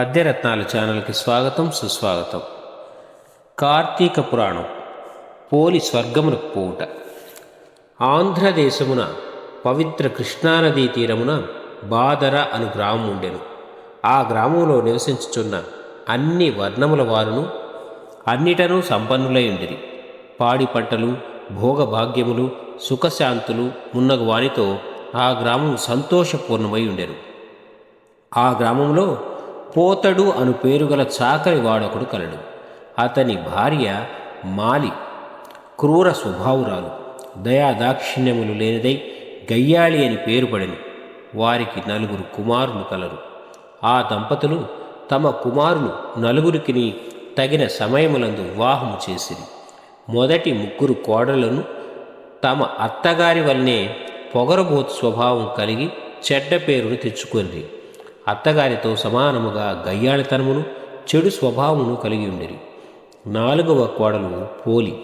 పద్యరత్నాలు ఛానల్కి స్వాగతం సుస్వాగతం. కార్తీక పురాణం పోలి స్వర్గమునకు పోవుట. ఆంధ్రదేశమున పవిత్ర కృష్ణానదీ తీరమున బాదర అను గ్రామం ఉండెను. ఆ గ్రామంలో నివసించుచున్న అన్ని వర్ణముల వారును అన్నిటనూ సంపన్నులై ఉండిరి. పాడి పంటలు భోగభాగ్యములు సుఖశాంతులు మున్నగు వానితో ఆ గ్రామం సంతోషపూర్ణమై ఉండెను. ఆ గ్రామంలో పోతడు అను పేరుగల చాకరి వాడొకడు కలడు. అతని భార్య మాలి క్రూర స్వభావురాలు. దయాదాక్షిణ్యములు లేనిదై గయ్యాళి అని పేరు వారికి నలుగురు కుమారులు కలరు. ఆ దంపతులు తమ కుమారులు నలుగురికి తగిన సమయములందు వివాహము చేసిరి. మొదటి ముగ్గురు కోడలను తమ అత్తగారి వల్లనే పొగరబోతు స్వభావం కలిగి చెడ్డ పేరును తెచ్చుకొనిరి. అత్తగారితో సమానముగా గయ్యాళితనమును చెడు స్వభావమును కలిగి ఉండిరి. నాలుగవ కోడలు పోలి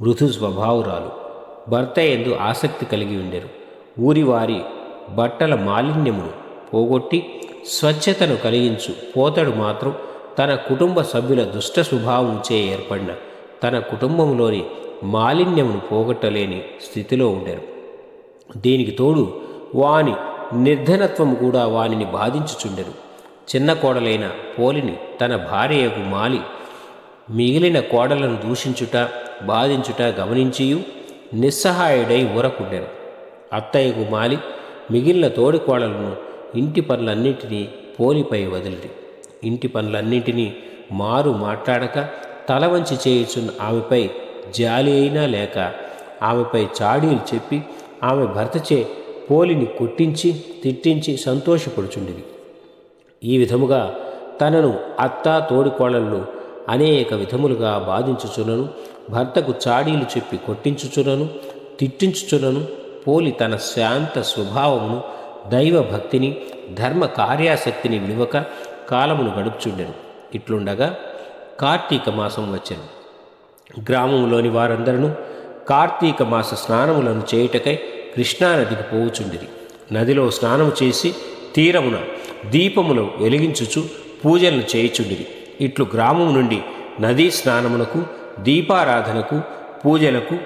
మృదు స్వభావురాలు భర్త ఎందు ఆసక్తి కలిగి ఉండెరు. ఊరివారి బట్టల మాలిన్యమును పోగొట్టి స్వచ్ఛతను కలిగించు పోతడు మాత్రం తన కుటుంబ సభ్యుల దుష్ట స్వభావం చే ఏర్పడిన తన కుటుంబంలోని మాలిన్యమును పోగొట్టలేని స్థితిలో ఉండెను. దీనికి తోడు వాని నిర్ధనత్వము కూడా వానిని బాధించుచుండెను. చిన్న కోడలైన పోలిని తన భార్యకు మాలి మిగిలిన కోడలను దూషించుట బాధించుట గమనించియు నిస్సహాయుడై ఊరకుండెను. అత్తయ్యకు మాలి మిగిలిన తోడి కోడలను ఇంటి పనులన్నింటినీ పోలిపై వదిలిరి. ఇంటి పనులన్నింటినీ మారు మాట్లాడక తల వంచి చేయుచున్న ఆమెపై జాలి అయినా లేక ఆమెపై చాడీలు చెప్పి ఆమె భర్తచే పోలిని కొట్టించి తిట్టించి సంతోషపడుచుండేది ఈ విధముగా తనను అత్త తోడికోడళ్ళు అనేక విధములుగా బాధించుచునను భర్తకు చాడీలు చెప్పి కొట్టించుచునను తిట్టించుచునను పోలి తన శాంత స్వభావమును దైవ భక్తిని ధర్మ కార్యాసక్తిని విలువక కాలమును గడుపుచుండెను. ఇట్లుండగా కార్తీక మాసం వచ్చెను. గ్రామంలోని వారందరూ కార్తీక మాస స్నానములను చేయుటకై కృష్ణానదికి పోవుచుండిరి. నదిలో స్నానము చేసి తీరమున దీపములు వెలిగించుచు పూజలను చేయుచుండిరి. ఇట్లు గ్రామం నుండి నదీ స్నానమునకు దీపారాధనకు పూజలకు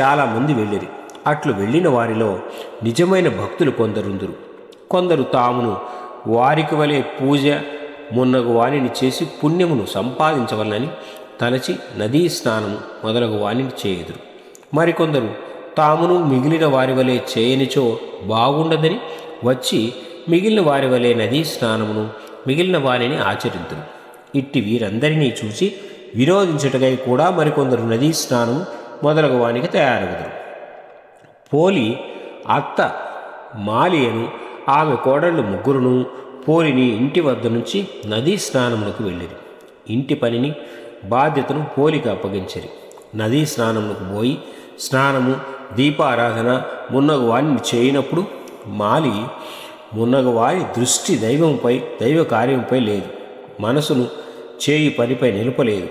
చాలామంది వెళ్ళిరి. అట్లు వెళ్ళిన వారిలో నిజమైన భక్తులు కొందరుందురు. కొందరు తామును వారికి వలె పూజ మున్నగు వాణిని చేసి పుణ్యమును సంపాదించవలనని తలచి నదీ స్నానము మొదలగు వాణిని చేయుదురు. మరికొందరు తామును మిగిలిన వారి వలె చేయనిచో బాగుండదని వచ్చి మిగిలిన వారి వలె నదీ స్నానమును మిగిలిన వారిని ఆచరింతురు ఇట్టి వీరందరినీ చూసి విరోధించుటకై కూడా మరికొందరు నదీ స్నానము మొదలగు వానికి తయారగుదురు. పోలి అత్త మాలియను ఆమె కోడళ్ళు ముగ్గురును పోలిని ఇంటి వద్ద నుంచి నదీ స్నానములకు వెళ్ళిరి. ఇంటి పనిని బాధ్యతను పోలికి అప్పగించరి. నదీ స్నానములకు పోయి స్నానము దీపారాధన మున్నగు వారిని చేయనప్పుడు మాలి మున్నగవారి దృష్టి దైవంపై దైవ కార్యంపై లేదు. మనసును చేయి పనిపై నిలపలేదు.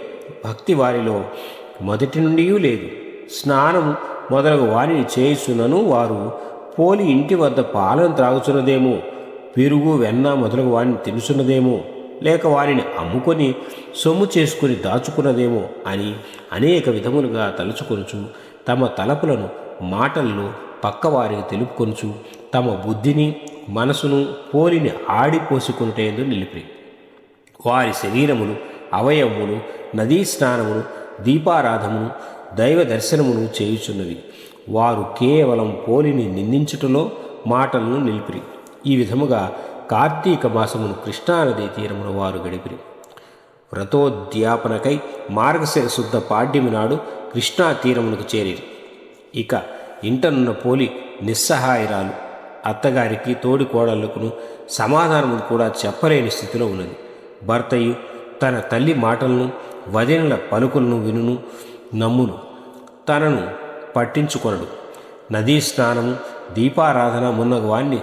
భక్తి వారిలో మొదటి నుండి లేదు. స్నానం మొదలగు వారిని చేయిస్తున్నను వారు పోలి ఇంటి వద్ద పాలను త్రాగుతున్నదేమో పెరుగు వెన్న మొదలగు వారిని తినుచున్నదేమో లేక వారిని అమ్ముకొని సొమ్ము చేసుకుని దాచుకున్నదేమో అని అనేక విధములుగా తలుచుకొనుచు తమ తలపులను మాటల్లో పక్కవారికి తెలుపుకొనుచు తమ బుద్ధిని మనసును పోలిని ఆడిపోసుకుంటేందు నిలిపి వారి శరీరములు అవయవములు నదీ స్నానమును దీపారాధమును దైవ దర్శనమును చేయుచున్నవి. వారు కేవలం పోలిని నిందించుటలో మాటలను నిలిపిరి. ఈ విధముగా కార్తీక మాసమును కృష్ణానదీ తీరమున వారు గడిపిరి. వ్రతోద్యాపనకై మార్గశిర శుద్ధ పాడ్యమి నాడు కృష్ణా తీరమునకు చేరిరి. ఇక ఇంటనున్న పోలి నిస్సహాయరాలు. అత్తగారికి తోడి కోడళ్ళకును సమాధానము కూడా చెప్పలేని స్థితిలో ఉన్నది. భర్తయు తన తల్లి మాటలను వదినల పలుకులను వినును నమ్మును. తనను పట్టించుకొనడు. నదీ స్నానము దీపారాధన మున్నగవాన్ని వాణ్ణి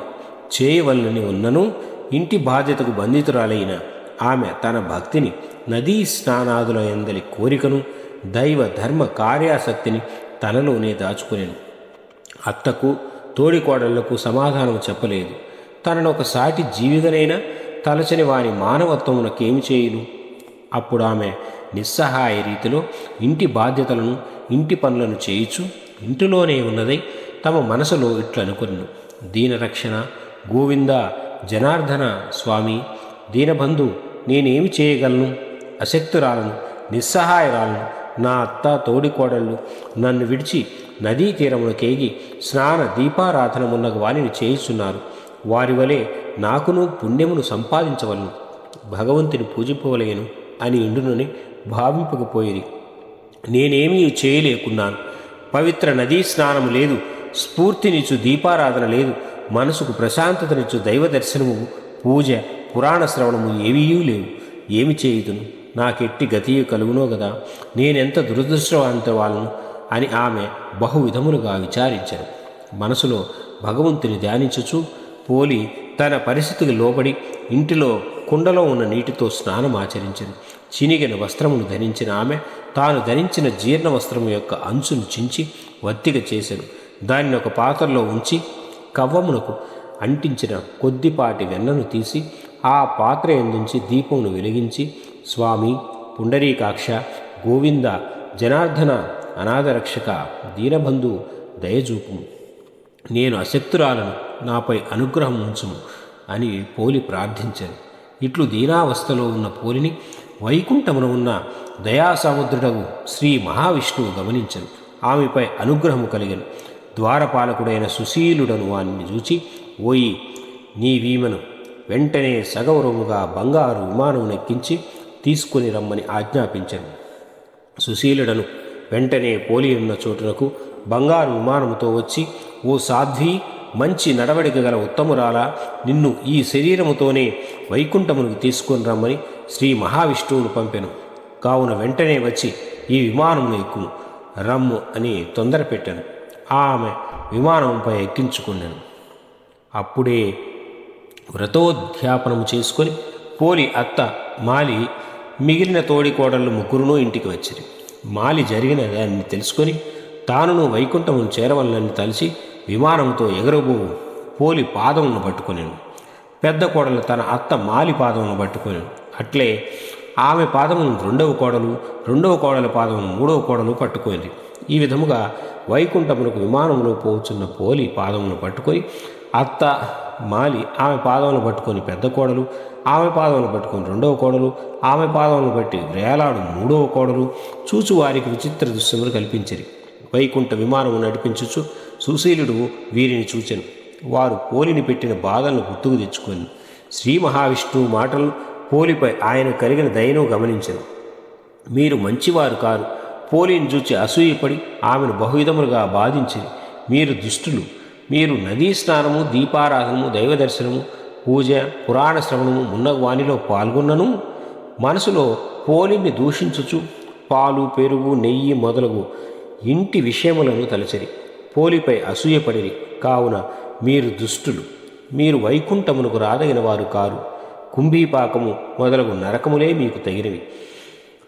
చేయవలనని ఉన్నను ఇంటి బాధ్యతకు బంధితురాలైన ఆమె తన భక్తిని నదీ స్నానాదుల ఎందలి కోరికను దైవ ధర్మ కార్యాసక్తిని తనలోనే దాచుకునేను. అత్తకు తోడికోడళ్ళకు సమాధానం చెప్పలేదు. తనను ఒక సాటి జీవితనైనా తలచని వాని మానవత్వమునకేమి చేయును? అప్పుడు ఆమె నిస్సహాయ రీతిలో ఇంటి బాధ్యతలను ఇంటి పనులను చేయుచు ఇంటిలోనే ఉన్నదై తమ మనసులో ఇట్లనుకొను దీనరక్షణ గోవింద జనార్దన స్వామి దీనబంధు నేనేమి చేయగలను? అశక్తురాలను నిస్సహాయరాలను నా అత్త తోడికోడళ్ళు నన్ను విడిచి నదీ తీరమునకేగి స్నాన దీపారాధనమున్నగ వారిని చేయిస్తున్నారు. వారి వలె నాకును పుణ్యమును సంపాదించవలను. భగవంతుని పూజింపవలేను అని ఇండునని భావింపకపోయేది నేనేమీ చేయలేకున్నాను. పవిత్ర నదీ స్నానం లేదు స్ఫూర్తినిచ్చు దీపారాధన లేదు మనసుకు ప్రశాంతతనిచ్చు దైవ దర్శనము పూజ పురాణ శ్రవణము ఏవీ లేవు. ఏమి చేయుదును? నాకెట్టి గతియు కలుగునో కదా నేనెంత దురదృష్టవంత వాళ్ళను అని ఆమె బహు విధములుగా విచారించారు మనసులో భగవంతుని ధ్యానించుచు పోలి తన పరిస్థితికి లోబడి ఇంటిలో కుండలో ఉన్న నీటితో స్నానం ఆచరించింది చినిగిన వస్త్రమును ధరించిన ఆమె తాను ధరించిన జీర్ణ వస్త్రము యొక్క అంచును చించి వత్తిక చేశాను దానిని ఒక పాత్రలో ఉంచి కవ్వమునకు అంటించిన కొద్దిపాటి వెన్నను తీసి ఆ పాత్ర ఎందుంచి దీపమును వెలిగించి స్వామి పుండరీకాక్ష గోవింద జనార్దన అనాథరక్షక దీనబంధు దయచూపుము నేను అశక్తురాలను నాపై అనుగ్రహం ఉంచుము అని పోలి ప్రార్థించాను. ఇట్లు దీనావస్థలో ఉన్న పోలిని వైకుంఠమున ఉన్న దయాసముద్రుడవు శ్రీ మహావిష్ణువు గమనించను. ఆమెపై అనుగ్రహము కలిగను. ద్వారపాలకుడైన సుశీలుడను వానిని చూచి ఓయి నీ వీమను వెంటనే సగౌరవముగా బంగారు విమానమునెక్కించి తీసుకుని రమ్మని ఆజ్ఞాపించాను సుశీలుడను వెంటనే పోలి ఉన్న చోటునకు బంగారు విమానముతో వచ్చి ఓ సాధ్వి మంచి నడవడిక గల ఉత్తమురాలా నిన్ను ఈ శరీరముతోనే వైకుంఠమునికి తీసుకొని రమ్మని శ్రీ మహావిష్ణువును పంపెను. కావున వెంటనే వచ్చి ఈ విమానమును ఎక్కు రమ్ము అని తొందర పెట్టాను. ఆమె విమానంపై ఎక్కించుకున్నాను అప్పుడే వ్రతోధ్యాపనము చేసుకొని పోలి అత్త మాలి మిగిలిన తోడి కోడళ్ళు ముగ్గురునూ ఇంటికి వచ్చిరి. మాలి జరిగిన దాన్ని తెలుసుకొని తానును వైకుంఠము చేరవలనని తలిసి విమానంతో ఎగరబో పోలి పాదమును పట్టుకొనిను. పెద్ద కోడలు తన అత్త మాలి పాదమును పట్టుకొని అట్లే ఆమె పాదమును రెండవ కోడలు రెండవ కోడల పాదమును మూడవ కోడలు పట్టుకుంది. ఈ విధముగా వైకుంఠమునకు విమానంలో పోచున్న పోలి పాదమును పట్టుకొని అత్త మాలి ఆమె పాదమును పట్టుకొని పెద్ద కోడలు ఆమె పాదమును పట్టుకొని రెండవ కోడలు ఆమె పాదమును బట్టి వేలాడు మూడవ కోడలు చూచు వారికి విచిత్ర దృశ్యములు కల్పించిరి. వైకుంఠ విమానము నడిపించుచు సుశీలుడు వీరిని చూచెను. వారు పోలిని పెట్టిన బాధలను గుర్తుకు తెచ్చుకొని శ్రీ మహావిష్ణువు మాటలు పోలిపై ఆయన కలిగిన దయను గమనించను. మీరు మంచివారు కారు. పోలిని చూచి అసూయపడి ఆమెను బహువిధములుగా బాధించి మీరు దుష్టులు. మీరు నదీ స్నానము దీపారాధనము దైవ దర్శనము పూజ పురాణ శ్రవణము ఉన్న వానిలో పాల్గొన్నను? మనసులో పోలిని దూషించుచు పాలు పెరుగు నెయ్యి మొదలగు ఇంటి విషయములను తలచరి. పోలిపై అసూయపడిరి. కావున మీరు దుష్టులు. మీరు వైకుంఠమునకు రాదగిన వారు కారు. కుంభీపాకము మొదలగు నరకములే మీకు తగినవి.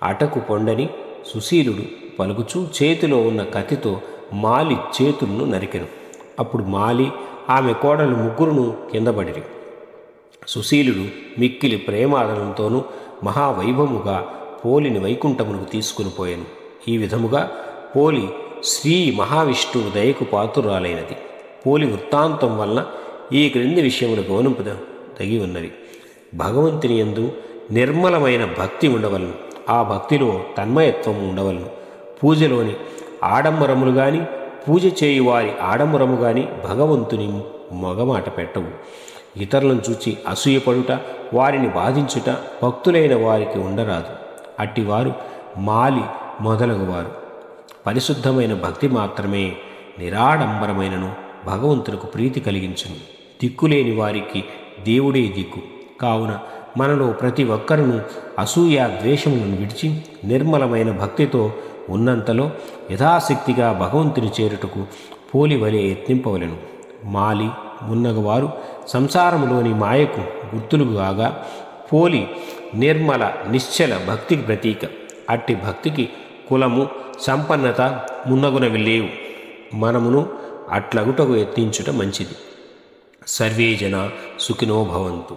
అటకు పొండని సుశీలుడు పలుకుచూ చేతిలో ఉన్న కత్తితో మాలి చేతులను నరికెను. అప్పుడు మాలి ఆమె కోడలు ముగ్గురును కిందపడిరి. సుశీలుడు మిక్కిలి ప్రేమాదనంతోనూ మహావైభవముగా పోలిని వైకుంఠమునకు తీసుకుని పోయాను. ఈ విధముగా పోలి శ్రీ మహావిష్ణువు దయకు పాతురాలైనది పోలి వృత్తాంతం వలన ఈ క్రింది విషయములు గౌనింపు తగి ఉన్నవి. భగవంతుని యందు నిర్మలమైన భక్తి ఉండవలను. ఆ భక్తిలో తన్మయత్వం ఉండవలను. పూజలోని ఆడంబరములు గాని పూజ చేయువారి ఆడంబరము గాని భగవంతుని మగమాట పెట్టవు. ఇతరులను చూచి అసూయపడుట వారిని బాధించుట భక్తులైన వారికి ఉండరాదు. అట్టివారు మాలి మొదలగువారు. పరిశుద్ధమైన భక్తి మాత్రమే నిరాడంబరమైనను భగవంతునికి ప్రీతి కలిగించును. దిక్కులేని వారికి దేవుడే దిక్కు. కావున మనలో ప్రతి ఒక్కరును అసూయ ద్వేషములను విడిచి నిర్మలమైన భక్తితో ఉన్నంతలో యథాశక్తిగా భగవంతుని చేరుటకు పోలి వలె యత్నింపవలెను. మాలి మున్నగవారు సంసారములోని మాయకు గుర్తులు కాగా పోలి నిర్మల నిశ్చల భక్తికి ప్రతీక. అట్టి భక్తికి కులము సంపన్నత మున్నగునవి లేవు మనమును అట్లగుటకు యత్నించుట మంచిది. సర్వే జన సుఖినో భవంతు.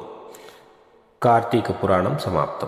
కార్తీక పురాణం సమాప్తం.